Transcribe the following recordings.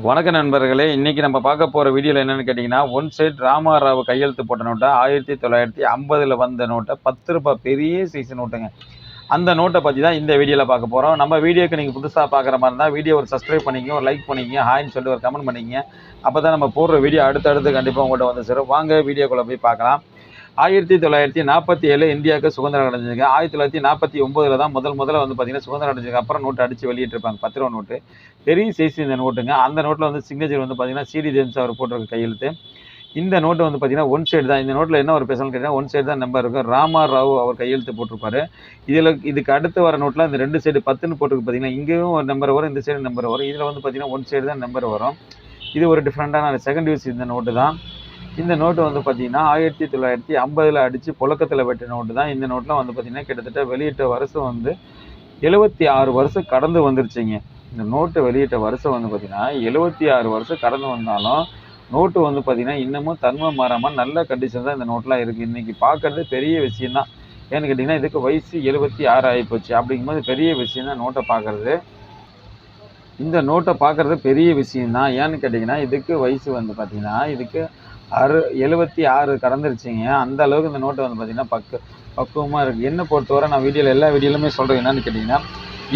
வணக்க நண்பர்களே இன்றைக்கி நம்ம பார்க்க போகிற வீடியோவில் என்னென்னு கேட்டிங்கன்னா ஒன் சைட் ராமாராவ் கையெழுத்து போட்ட நோட்டை ஆயிரத்தி தொள்ளாயிரத்தி ஐம்பதில் வந்த நோட்டை பத்து ரூபாய் பெரிய சைஸ் நோட்டுங்க. அந்த நோட்டை பற்றி தான் இந்த வீடியோவில் பார்க்க போகிறோம் நம்ம வீடியோக்கு நீங்கள் புதுசாக பார்க்குற மாதிரி இருந்தால் வீடியோ ஒரு சப்ஸ்கிரைப் பண்ணிக்கங்க ஒரு லைக் பண்ணிக்கங்க ஹாய்னு சொல்லிட்டு ஒரு கமெண்ட் பண்ணிக்கங்க. அப்போ தான் நம்ம போடுற வீடியோ அடுத்தடுத்து கண்டிப்பாக உங்கள்கிட்ட வந்து சேரும். வாங்க வீடியோக்குள்ளே போய் பார்க்கலாம். ஆயிரத்தி தொள்ளாயிரத்தி நாற்பத்தி ஏழு இந்தியாவுக்கு சுதந்திரம் அடைஞ்சிருக்கு. ஆயிரத்தி தொள்ளாயிரத்தி நாற்பத்தி ஒம்போதில் தான் முதல் முதல்ல வந்து பார்த்தீங்கன்னா சுதந்திரம் அடைஞ்சதுக்கு அப்புறம் நோட்டு அடித்து வெளியிட்டிருப்பாங்க. பத்து ரூபா நோட்டு. பெரிய சைஸ் இந்த நோட்டுங்க. அந்த நோட்டில் வந்து சிக்னேச்சர் வந்து பார்த்தீங்கன்னா சிடி ஜேம்ஸ் அவர் போட்டிருக்க கையெழுத்து. இந்த நோட்டு வந்து பார்த்தீங்கன்னா ஒன் சைடு தான். இந்த நோட்டில் என்ன ஒரு ஸ்பெஷல் கேட்டால் ஒன் சைடு தான் நம்பர் இருக்கும் ராமா ராவ் அவர் கையெழுத்து போட்டிருப்பாரு. இதில் இதுக்கு அடுத்து வர நோட்டில் இந்த ரெண்டு சைடு பத்துன்னு போட்டிருக்கு பார்த்தீங்கன்னா இங்கேயும் ஒரு நம்பர் வரும் இந்த சைடு நம்பர் வரும். இதில் வந்து பார்த்தீங்கன்னா ஒன் சைடு தான் நம்பர் வரும். இது ஒரு டிஃப்ரெண்ட்டான செகண்ட் யூஸ் இந்த நோட்டு தான். இந்த நோட்டு வந்து பார்த்தீங்கன்னா ஆயிரத்தி தொள்ளாயிரத்தி ஐம்பதில் அடித்து புழக்கத்தில் வெட்ட நோட்டு தான். இந்த நோட்டில் வந்து பார்த்தீங்கன்னா கிட்டத்தட்ட வெளியிட்ட வருஷம் வந்து எழுபத்தி ஆறு வருஷம் கடந்து வந்துருச்சுங்க. இந்த நோட்டு வெளியிட்ட வருஷம் வந்து பார்த்தீங்கன்னா எழுபத்தி ஆறு வருஷம் கடந்து வந்தாலும் நோட்டு வந்து பார்த்தீங்கன்னா இன்னமும் தன்மை மாறாமல் நல்ல கண்டிஷன் தான் இந்த நோட்லாம் இருக்குது இன்றைக்கி பார்க்குறது பெரிய விஷயம் தான். ஏன்னு கேட்டிங்கன்னா இதுக்கு வயசு எழுபத்தி ஆறு ஆகிப்போச்சு அப்படிங்கும்போது பெரிய விஷயம் தான் நோட்டை பார்க்குறது இந்த நோட்டை பார்க்குறது பெரிய விஷயம்தான் ஏன்னு கேட்டிங்கன்னா இதுக்கு வயசு வந்து பார்த்திங்கன்னா இதுக்கு அறு எழுபத்தி ஆறு கடந்துருச்சுங்க. அந்த அளவுக்கு இந்த நோட்டு வந்து பார்த்தீங்கன்னா பக்கு பக்குவமாக இருக்குது என்ன பொறுத்தவரை நான் வீடியோவில் எல்லா வீடியோலுமே சொல்கிறேன் என்னன்னு கேட்டிங்கன்னா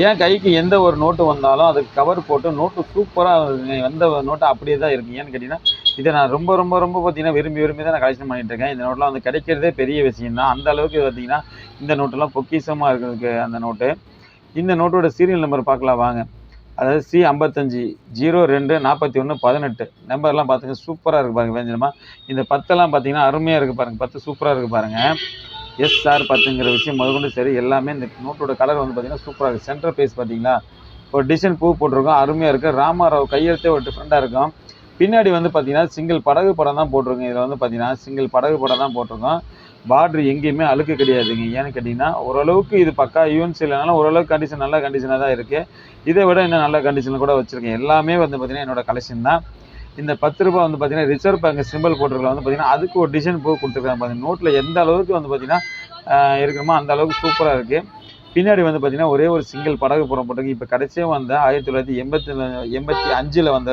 என் கைக்கு எந்த ஒரு நோட்டு வந்தாலும் அதுக்கு கவர் போட்டு நோட்டு சூப்பராக எந்த நோட்டு அப்படியே தான் இருக்குது ஏன்னு கேட்டிங்கன்னா இதை நான் ரொம்ப ரொம்ப ரொம்ப பார்த்தீங்கன்னா விரும்பி விரும்பி தான் நான் கலெக்ஷன் பண்ணிட்டு இருக்கேன். இந்த நோட்டெலாம் வந்து கிடைக்கிறதே பெரிய விஷயம் தான் அந்த அளவுக்கு பார்த்தீங்கன்னா இந்த நோட்டெல்லாம் பொக்கிஷமாக இருக்கிறதுக்கு அந்த நோட்டு. இந்த நோட்டோட சீரியல் நம்பர் பார்க்கலாம் வாங்க. அதாவது சி ஐம்பத்தஞ்சு ஜீரோ ரெண்டு நாற்பத்தி ஒன்று பதினெட்டு நம்பர்லாம் பார்த்துங்க சூப்பராக இருக்குது பாருங்கள் வேஞ்சனமா இந்த பத்தெல்லாம் பார்த்தீங்கன்னா அருமையாக இருக்குது பாருங்கள் பத்து சூப்பராக இருக்குது பாருங்கள் எஸ் சார் பத்துங்கிற விஷயம் முதற்கொண்டு சரி எல்லாமே இந்த நோட்டோட கலர் வந்து பார்த்தீங்கன்னா சூப்பராக இருக்குது சென்டர் பேஸ் பார்த்தீங்களா ஒரு டிசைன் பூ போட்டிருக்கோம் அருமையாக இருக்குது ராமாராவ் கையெழுத்தே ஒரு டிஃப்ரெண்ட்டாக இருக்கும். பின்னாடி வந்து பார்த்தீங்கன்னா சிங்கிள் படகு படம் தான் போட்டிருக்கோம். இதில் வந்து பார்த்தீங்கன்னா சிங்கிள் படகு படம் தான் போட்டிருக்கோம். பார்ட்ரு எங்கேயுமே அழுக்கு கிடையாதுங்க. ஏன்னு கேட்டிங்கன்னா ஓரளவுக்கு இது பக்கா யூஎன்சி இல்லைனாலும் ஓரளவுக்கு கண்டிஷன் நல்ல கண்டிஷனாக தான் இருக்குது இதை விட இன்னும் நல்ல கண்டிஷனில் கூட வச்சுருக்கேன். எல்லாமே வந்து பார்த்திங்கன்னா என்னோட கலெக்ஷன் தான். இந்த பத்து ரூபா வந்து பார்த்திங்கன்னா ரிசர்வ் பேங்க் சிம்பிள் போட்டிருக்கலாம் வந்து பார்த்திங்கன்னா அதுக்கு ஒரு டிசைன் போய் கொடுத்துருக்காங்க பார்த்தீங்கன்னா நோட்டில் எந்த அளவுக்கு வந்து பார்த்திங்கன்னா இருக்கணுமோ அந்த அளவுக்கு சூப்பராக இருக்குது பின்னாடி வந்து பார்த்திங்கன்னா ஒரே ஒரு சிங்கிள் படகு புறம் போட்டிருக்கு இப்போ கடைசியாக வந்த ஆயிரத்தி தொள்ளாயிரத்தி எண்பத்தி எண்பத்தி அஞ்சில் வந்த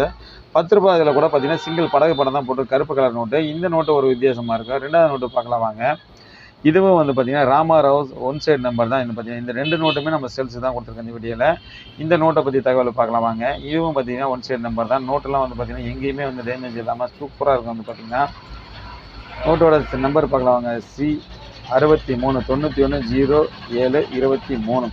பத்து ரூபாய் இதில் கூட பார்த்தீங்கன்னா சிங்கிள் படகு படம் தான் போட்டு கருப்பு கலர் நோட்டு இந்த நோட்டு ஒரு வித்தியாசமாக இருக்கும் ரெண்டாவது நோட்டு பார்க்கலாம் வாங்க. இதுவும் வந்து பார்த்தீங்கன்னா ராமாராவ் ஒன் சைடு நம்பர் தான். என்ன பார்த்தீங்கன்னா இந்த ரெண்டு நோட்டுமே நம்ம சேல்ஸ் தான் கொடுத்துருக்கோம் இந்த வீடியோவில் இந்த நோட்டை பற்றி தகவல் பார்க்கலாம் வாங்க. இதுவும் பார்த்தீங்கன்னா ஒன் சைடு நம்பர் தான். நோட்டெல்லாம் வந்து பார்த்தீங்கன்னா எங்கேயுமே வந்து டேமேஜ் இல்லாமல் சூப்பராக இருக்கும் வந்து பார்த்தீங்கன்னா நோட்டோட நம்பர் பார்க்கலாம் வாங்க. சி அறுபத்தி மூணு தொண்ணூற்றி ஒன்று ஜீரோ ஏழு இருபத்தி மூணு.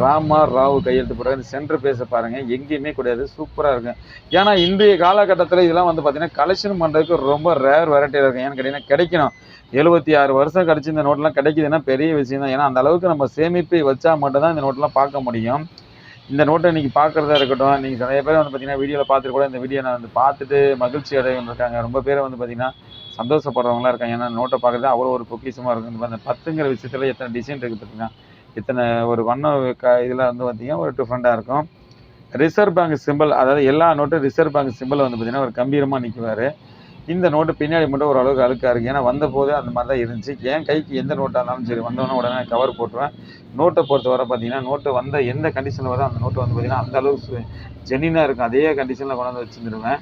ராமா ராவ் கையெழுத்து போடுறது சென்டர் பேச பாருங்கள் எங்கேயுமே கிடையாது. சூப்பராக இருக்கும். ஏன்னா இன்றைய காலகட்டத்தில் இதெல்லாம் வந்து பார்த்தீங்கன்னா கலெக்ஷன் பண்ணுறதுக்கு ரொம்ப ரேர் வெரைட்டியாக இருக்கும். ஏன்னு கேட்டிங்கன்னா கிடைக்கணும். எழுபத்தி ஆறு வருஷம் கழிச்சு இந்த நோட்டெலாம் கிடைக்குதுன்னா பெரிய விஷயம் தான். ஏன்னா அந்த அளவுக்கு நம்ம சேமிப்பு வச்சா மட்டும்தான் இந்த நோட்டெலாம் பார்க்க முடியும். இந்த நோட்டை இன்றைக்கி பார்க்குறதா இருக்கட்டும். நீங்கள் நிறைய பேர் வந்து பார்த்தீங்கன்னா வீடியோவில் பார்த்துட்டு கூட இந்த வீடியோ நான் வந்து பார்த்துட்டு மகிழ்ச்சி அடையவங்க இருக்காங்க. ரொம்ப பேர் வந்து பார்த்தீங்கன்னா சந்தோஷப்படுறவங்களாம் இருக்காங்க. ஏன்னா நோட்டை பார்க்குறது அவ்வளோ ஒரு பொக்கிஷமாக இருக்கும். அந்த பத்துங்கிற விஷயத்தில் எத்தனை டிசைன் இருக்குது பார்த்தீங்கன்னா இத்தனை ஒரு வண்ண க இதில் வந்து பார்த்தீங்கன்னா ஒரு டிஃப்ரெண்ட்டாக இருக்கும். ரிசர்வ் பேங்க் சிம்பிள் அதாவது எல்லா நோட்டும் ரிசர்வ் பேங்க் சிம்பிள் வந்து பார்த்தீங்கன்னா ஒரு கம்பீரமாக நிற்குவார் இந்த நோட்டு பின்னாடி மட்டும் ஓரளவுக்கு அழுக்காக இருக்குது ஏன்னா வந்தபோது அந்த மாதிரி தான் இருந்துச்சு. என் கைக்கு எந்த நோட்டாக இருந்தாலும் சரி வந்தோடனே உடனே கவர் போட்டுருவேன். நோட்டை பொறுத்த வரை பார்த்தீங்கன்னா நோட்டு வந்த எந்த கண்டிஷனில் வரும் அந்த நோட்டு வந்து பார்த்தீங்கன்னா அந்த அளவுக்கு ஜெனினாக இருக்கும். அதே கண்டிஷனில் கொண்டாந்து வச்சுருந்துருவேன்.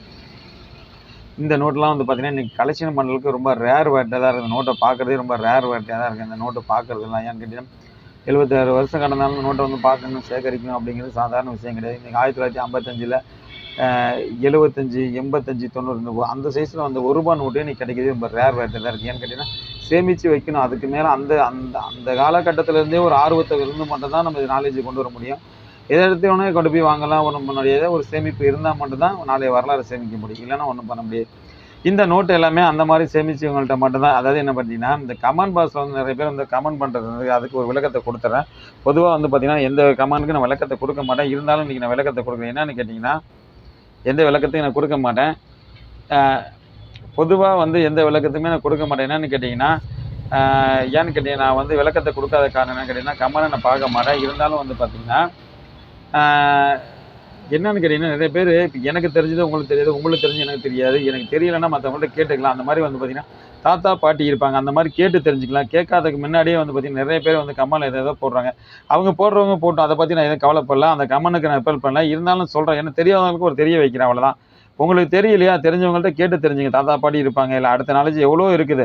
இந்த நோட்டெலாம் வந்து பார்த்தீங்கன்னா இன்றைக்கி கலெக்ஷன் பண்ணுறதுக்கு ரொம்ப ரேர் வேட்டாக தான் இருக்குது நோட்டை பார்க்குறதே ரொம்ப ரேர் வேட்டையாக தான் இருக்குது இந்த நோட்டை பார்க்குறதுலாம் ஏன்னு கேட்டிங்கன்னா எழுபத்தாறு வருஷம் கடந்தாலும் நோட்டை வந்து பார்க்கணும் சேகரிக்கணும் அப்படிங்கிறது சாதாரண விஷயம் கிடையாது. இன்றைக்கி ஆயிரத்தி தொள்ளாயிரத்தி ஐம்பத்தஞ்சில் எழுபத்தஞ்சி எண்பத்தஞ்சி தொண்ணூறு அந்த சைஸில் வந்து ஒரு ரூபா நோட்டே இன்றைக்கி கிடைக்கிறது ரொம்ப ரேர் வேட்டாக தான் இருக்குது ஏன்னு கேட்டிங்கன்னா சேமித்து வைக்கணும். அதுக்கு மேலே அந்த அந்த அந்த காலகட்டத்திலேருந்தே ஒரு ஆர்வத்தை இருந்து மட்டும் தான் நம்ம நாலேஜ் கொண்டு வர முடியும். எதை எடுத்தவொடனே கொண்டு போய் வாங்கலாம். ஒன்றும் முன்னாடியே ஒரு சேமிப்பு இருந்தால் மட்டும்தான் நாளைய வரலாறு சேமிக்க முடியும். இல்லைன்னா ஒன்றும் பண்ண முடியாது. இந்த நோட்டு எல்லாமே அந்த மாதிரி சேமிச்சவங்கள்ட்ட மட்டும்தான். அதாவது என்ன பார்த்தீங்கன்னா இந்த கமெண்ட் பாக்ஸில் வந்து நிறைய பேர் வந்து கமெண்ட் பண்ணுறது வந்து அதுக்கு ஒரு விளக்கத்தை கொடுத்துறேன். பொதுவாக வந்து பார்த்தீங்கன்னா எந்த கமெண்ட்டுக்கு நான் விளக்கத்தை கொடுக்க மாட்டேன். இருந்தாலும் இன்றைக்கி நான் விளக்கத்தை கொடுக்குறேன். என்னென்னு கேட்டிங்கன்னா எந்த விளக்கத்தையும் நான் கொடுக்க மாட்டேன். பொதுவாக வந்து எந்த விளக்கத்துக்குமே நான் கொடுக்க மாட்டேன். என்னென்னு கேட்டிங்கன்னா ஏன்னு கேட்டிங்கன்னா நான் வந்து விளக்கத்தை கொடுக்காத காரணம் என்னன்னு கேட்டிங்கன்னா கமெண்டை நான் பார்க்க மாட்டேன். இருந்தாலும் வந்து பார்த்திங்கன்னா என்னன்னு கேட்டீங்கன்னா நிறைய பேர் இப்போ எனக்கு தெரிஞ்சது உங்களுக்கு தெரியாது உங்களுக்கு தெரிஞ்சு எனக்கு தெரியாது எனக்கு தெரியலைன்னா மற்றவங்கள்ட்ட கேட்டுக்கலாம். அந்த மாதிரி வந்து பார்த்தீங்கன்னா தாத்தா பாட்டி இருப்பாங்க. அந்த மாதிரி கேட்டு தெரிஞ்சுக்கலாம். கேட்காததுக்கு முன்னாடியே வந்து பார்த்தீங்கன்னா நிறைய பேர் வந்து கமல் எதை ஏதோ போடுறாங்க. அவங்க போடுறவங்க போட்டோம். அதை பற்றி நான் எதுவும் கவலைப்படல. அந்த கமெண்ட்டுக்கு நான் ரிப்பல் பண்ணல. இருந்தாலும் சொல்கிறேன் ஏன்னா தெரியாதவங்களுக்கு ஒரு தெரிய வைக்கிறேன் அவ்வளோதான் உங்களுக்கு தெரியலையா? தெரிஞ்சவங்கள்ட்ட கேட்டு தெரிஞ்சுங்க. தாத்தா பாட்டி இருப்பாங்க. இல்லை அடுத்த நாலேஜ் எவ்வளோ இருக்குது?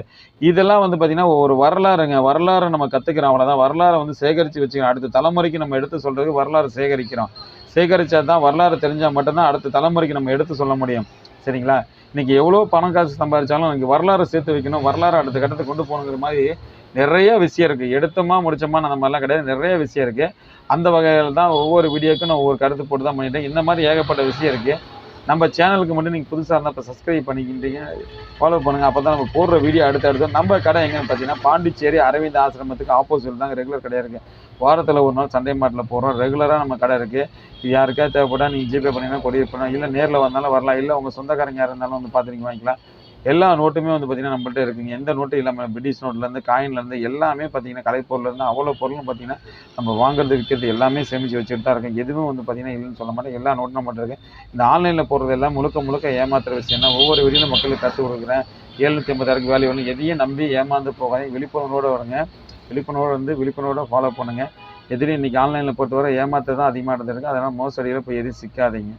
இதெல்லாம் வந்து பார்த்திங்கன்னா ஒரு வரலாறுங்க. வரலாறு நம்ம கற்றுக்கிறோம் அவ்வளோதான் வரலாறை வந்து சேகரித்து வச்சுக்கிறோம் அடுத்த தலைமுறைக்கு நம்ம எடுத்து சொல்கிறதுக்கு வரலாறு சேகரிக்கிறோம். சேகரித்தா தான் வரலாறு தெரிஞ்சால் மட்டும்தான் அடுத்த தலைமுறைக்கு நம்ம எடுத்து சொல்ல முடியும். சரிங்களா? இன்றைக்கி எவ்வளோ பணம் காசு சம்பாதிச்சாலும் எனக்கு வரலாறு சேர்த்து வைக்கணும். வரலாறு அடுத்த கட்டத்தை கொண்டு போகணுங்கிற மாதிரி நிறைய விஷயம் இருக்குது எடுத்தோமா முடிச்சோமா அந்த மாதிரிலாம் கிடையாது. நிறைய விஷயம் இருக்குது அந்த வகையில் தான் ஒவ்வொரு வீடியோக்கும் நான் ஒவ்வொரு கருத்து போட்டு தான் பண்ணிட்டேன். இந்த மாதிரி ஏகப்பட்ட விஷயம் இருக்குது நம்ம சேனலுக்கு மட்டும் நீங்கள் புதுசாக இருந்தால் இப்போ சப்ஸ்கிரைப் பண்ணிக்கிட்டீங்க ஃபாலோ பண்ணுங்கள் அப்போ தான் நம்ம போடுற வீடியோ அடுத்து அடுத்து. நம்ம கடை எங்கேன்னு பார்த்தீங்கன்னா பாண்டிச்சேரி அரவிந்த் ஆசிரமத்துக்கு ஆப்போசிட் தாங்க ரெகுலர் கடையாக இருக்குது வாரத்தில் ஒரு நாள் சண்டே மார்ட்டில் போடுறோம் ரெகுலராக நம்ம கடை இருக்குது இது யாருக்கா தேவைப்பட்டால் நீங்கள் ஜிபே பண்ணிங்கன்னா கொரியர் பண்ணலாம். இல்லை நேரில் வந்தாலும் வரலாம். இல்லை உங்கள் சொந்தக்காரங்க யார் இருந்தாலும் வந்து பார்த்து நீங்கள் வாங்கிக்கலாம். எல்லா நோட்டுமே வந்து பார்த்தீங்கன்னா நம்மள்ட்ட இருக்குங்க. எந்த நோட்டும் இல்லாமல் பிரிட்டிஷ் நோட்லேருந்து காயின்லேருந்து எல்லாமே பார்த்தீங்கன்னா கலைப்பொருள்லேருந்து அவ்வளோ பொருளும் பார்த்தீங்கன்னா நம்ம வாங்குறது விற்கிறது எல்லாமே சேமித்து வச்சுட்டு தான் இருக்கேன் எதுவும் வந்து பார்த்தீங்கன்னா இல்லைன்னு சொல்ல மாட்டேன். எல்லா நோட்டும் நம்மகிட்ட இருக்குது இந்த ஆன்லைனில் போடுறது எல்லாம் முழுக்க முழுக்க ஏமாத்துற விஷயம் தான். ஒவ்வொரு வீடியும் மக்களுக்கு கற்றுக் கொடுக்குறேன். ஏழ்நூற்றி ஐம்பதாயிரம் வேல்யூ வரணும் எதையும் நம்பி ஏமாந்து போகாதீங்க. விழிப்புணர்வோடு வருங்க. விழிப்புணர்வோடு வந்து விழிப்புணர்வோடு ஃபாலோ பண்ணுங்கள் எதிரி இன்றைக்கி ஆன்லைனில் போட்டு வர ஏமாத்த தான் அதிகமாக இருந்திருக்கு அதனால் மோசடியில் போய் எதுவும் சிக்காதீங்க.